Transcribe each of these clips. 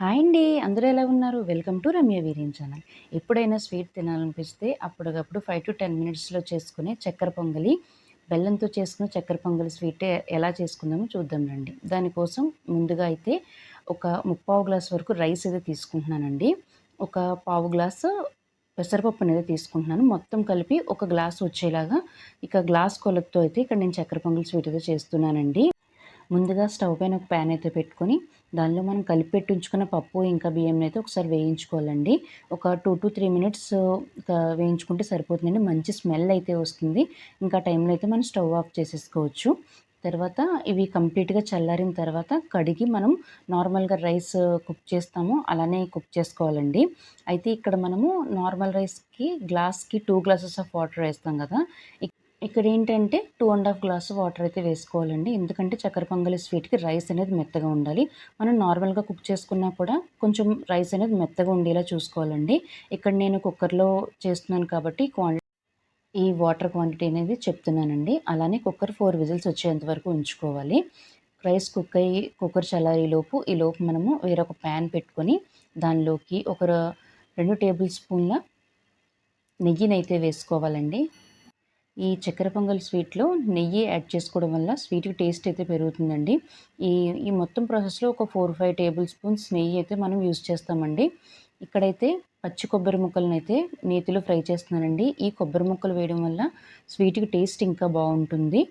Hi అండి. అందరూ ఎలా ఉన్నారు? Welcome to Ramya Veerian channel. ఎప్పుడైనా స్వీట్ తినాలనిపిస్తే అప్పటికప్పుడు ఫైవ్ టు టెన్ మినిట్స్లో చేసుకునే చక్కెర పొంగలి బెల్లంతో చేసుకునే చక్కెర పొంగలి స్వీట్ ఎలా చేసుకుందామో చూద్దాం రండి. దానికోసం ముందుగా అయితే ఒక ముప్పావు గ్లాస్ వరకు రైస్ అయితే తీసుకుంటున్నానండి. ఒక పావు గ్లాసు పెసరపప్పు అనేది తీసుకుంటున్నాను. మొత్తం కలిపి ఒక గ్లాస్ వచ్చేలాగా ఇక గ్లాస్ కొలతతో అయితే ఇక్కడ నేను చక్కెర పొంగల్ స్వీట్ అయితే చేస్తున్నానండి. ముందుగా స్టవ్ పైన ఒక ప్యాన్ అయితే పెట్టుకొని దానిలో మనం కలిపి పెట్టి ఉంచుకున్న పప్పు ఇంకా బియ్యం అయితే ఒకసారి వేయించుకోవాలండి. ఒక టూ టు త్రీ మినిట్స్ వేయించుకుంటే సరిపోతుందండి. మంచి స్మెల్ అయితే వస్తుంది. ఇంకా టైంలో అయితే మనం స్టవ్ ఆఫ్ చేసేసుకోవచ్చు. తర్వాత ఇవి కంప్లీట్గా చల్లారిన తర్వాత కడిగి మనం నార్మల్గా రైస్ కుక్ చేస్తాము. అలానే కుక్ చేసుకోవాలండి. అయితే ఇక్కడ మనము నార్మల్ రైస్కి గ్లాస్కి టూ గ్లాసెస్ ఆఫ్ వాటర్ వేస్తాం కదా. ఇక్కడ ఏంటంటే two and half glass water అయితే వేసుకోవాలండి. ఎందుకంటే చక్కెర పొంగలి స్వీట్కి రైస్ అనేది మెత్తగా ఉండాలి. మనం నార్మల్గా కుక్ చేసుకున్నా కూడా కొంచెం రైస్ అనేది మెత్తగా ఉండేలా చూసుకోవాలండి. ఇక్కడ నేను కుక్కర్లో చేస్తున్నాను కాబట్టి క్వాంటిటీ ఈ వాటర్ క్వాంటిటీ అనేది చెప్తున్నానండి. అలానే కుక్కర్ ఫోర్ విజిల్స్ వచ్చేంత వరకు ఉంచుకోవాలి. రైస్ కుక్ అయ్యి కుక్కర్ చల్లారేలోపు ఈ లోపు మనము వేరొక ప్యాన్ పెట్టుకొని దానిలోకి ఒక రెండు టేబుల్ స్పూన్ల నెయ్యినైతే వేసుకోవాలండి. ఈ చక్కెర పొంగల్ స్వీట్లో నెయ్యి యాడ్ చేసుకోవడం వల్ల స్వీట్కి టేస్ట్ అయితే పెరుగుతుందండి. ఈ ఈ మొత్తం ప్రాసెస్లో ఒక ఫోర్ ఫైవ్ టేబుల్ స్పూన్స్ నెయ్యి అయితే మనం యూజ్ చేస్తామండి. ఇక్కడైతే పచ్చి కొబ్బరి ముక్కలను అయితే నేతిలో ఫ్రై చేస్తున్నానండి. ఈ కొబ్బరి ముక్కలు వేయడం వల్ల స్వీట్కి టేస్ట్ ఇంకా బాగుంటుంది.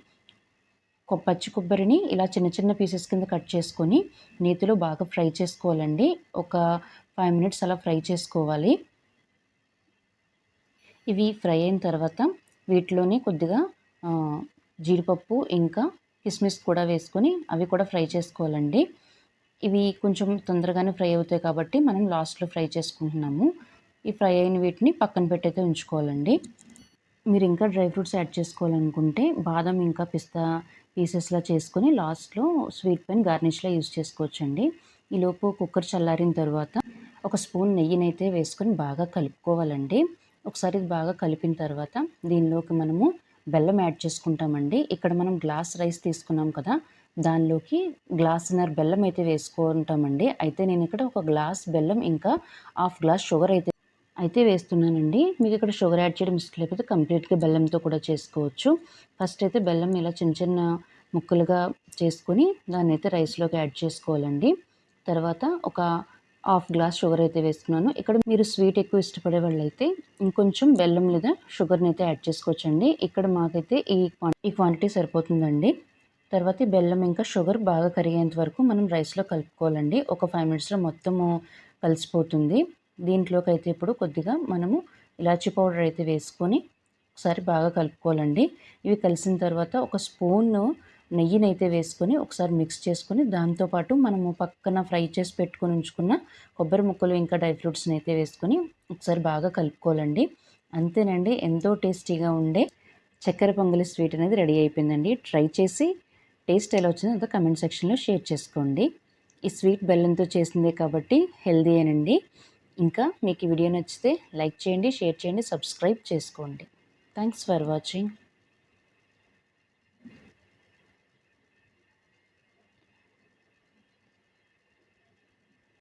పచ్చి కొబ్బరిని ఇలా చిన్న చిన్న పీసెస్ కింద కట్ చేసుకొని నేతిలో బాగా ఫ్రై చేసుకోవాలండి. ఒక ఫైవ్ మినిట్స్ అలా ఫ్రై చేసుకోవాలి. ఇవి ఫ్రై అయిన తర్వాత వీటిలోని కొద్దిగా జీడిపప్పు ఇంకా కిస్మిస్ కూడా వేసుకొని అవి కూడా ఫ్రై చేసుకోవాలండి. ఇవి కొంచెం తొందరగానే ఫ్రై అవుతాయి కాబట్టి మనం లాస్ట్లో ఫ్రై చేసుకుంటున్నాము. ఈ ఫ్రై అయిన వీటిని పక్కన పెట్టయితే ఉంచుకోవాలండి. మీరు ఇంకా డ్రై ఫ్రూట్స్ యాడ్ చేసుకోవాలనుకుంటే బాదం ఇంకా పిస్తా పీసెస్లా చేసుకొని లాస్ట్లో స్వీట్ పైన గార్నిష్లా యూజ్ చేసుకోవచ్చండి. ఈలోపు కుక్కర్ చల్లారిన తర్వాత ఒక స్పూన్ నెయ్యినైతే వేసుకొని బాగా కలుపుకోవాలండి. ఒకసారి ఇది బాగా కలిపిన తర్వాత దీనిలోకి మనము బెల్లం యాడ్ చేసుకుంటామండి. ఇక్కడ మనం గ్లాస్ రైస్ తీసుకున్నాం కదా దానిలోకి గ్లాసున్నర బెల్లం అయితే వేసుకుంటామండి. అయితే నేను ఇక్కడ ఒక గ్లాస్ బెల్లం ఇంకా హాఫ్ గ్లాస్ షుగర్ అయితే అయితే వేస్తున్నానండి. మీకు ఇక్కడ షుగర్ యాడ్ చేయడం ఇష్టం లేకపోతే కంప్లీట్గా బెల్లంతో కూడా చేసుకోవచ్చు. ఫస్ట్ అయితే బెల్లం ఇలా చిన్న చిన్న ముక్కలుగా చేసుకొని దాన్ని అయితే రైస్లోకి యాడ్ చేసుకోవాలండి. తర్వాత ఒక హాఫ్ గ్లాస్ షుగర్ అయితే వేసుకున్నాను. ఇక్కడ మీరు స్వీట్ ఎక్కువ ఇష్టపడే వాళ్ళు అయితే ఇంకొంచెం బెల్లం లేదా షుగర్ని అయితే యాడ్ చేసుకోవచ్చండి. ఇక్కడ మాకైతే ఈ ఈ క్వాంటిటీ సరిపోతుందండి. తర్వాత బెల్లం ఇంకా షుగర్ బాగా కరిగేంత వరకు మనం రైస్లో కలుపుకోవాలండి. ఒక ఫైవ్ మినిట్స్లో మొత్తము కలిసిపోతుంది. దీంట్లోకి అయితే ఇప్పుడు కొద్దిగా మనము ఇలాచీ పౌడర్ అయితే వేసుకొని ఒకసారి బాగా కలుపుకోవాలండి. ఇవి కలిసిన తర్వాత ఒక స్పూన్ నెయ్యిని అయితే వేసుకొని ఒకసారి మిక్స్ చేసుకొని దాంతోపాటు మనము పక్కన ఫ్రై చేసి పెట్టుకొని ఉంచుకున్న కొబ్బరి ముక్కలు ఇంకా డ్రై ఫ్రూట్స్ని అయితే వేసుకొని ఒకసారి బాగా కలుపుకోవాలండి. అంతేనండి ఎంతో టేస్టీగా ఉండే చక్కెర పొంగలి స్వీట్ అనేది రెడీ అయిపోయిందండి. ట్రై చేసి టేస్ట్ ఎలా వచ్చిందో అంతా కమెంట్ సెక్షన్లో షేర్ చేసుకోండి. ఈ స్వీట్ బెల్లంతో చేసిందే కాబట్టి హెల్దీ అనండి. ఇంకా మీకు ఈ వీడియో నచ్చితే లైక్ చేయండి షేర్ చేయండి సబ్స్క్రైబ్ చేసుకోండి. Thanks for watching.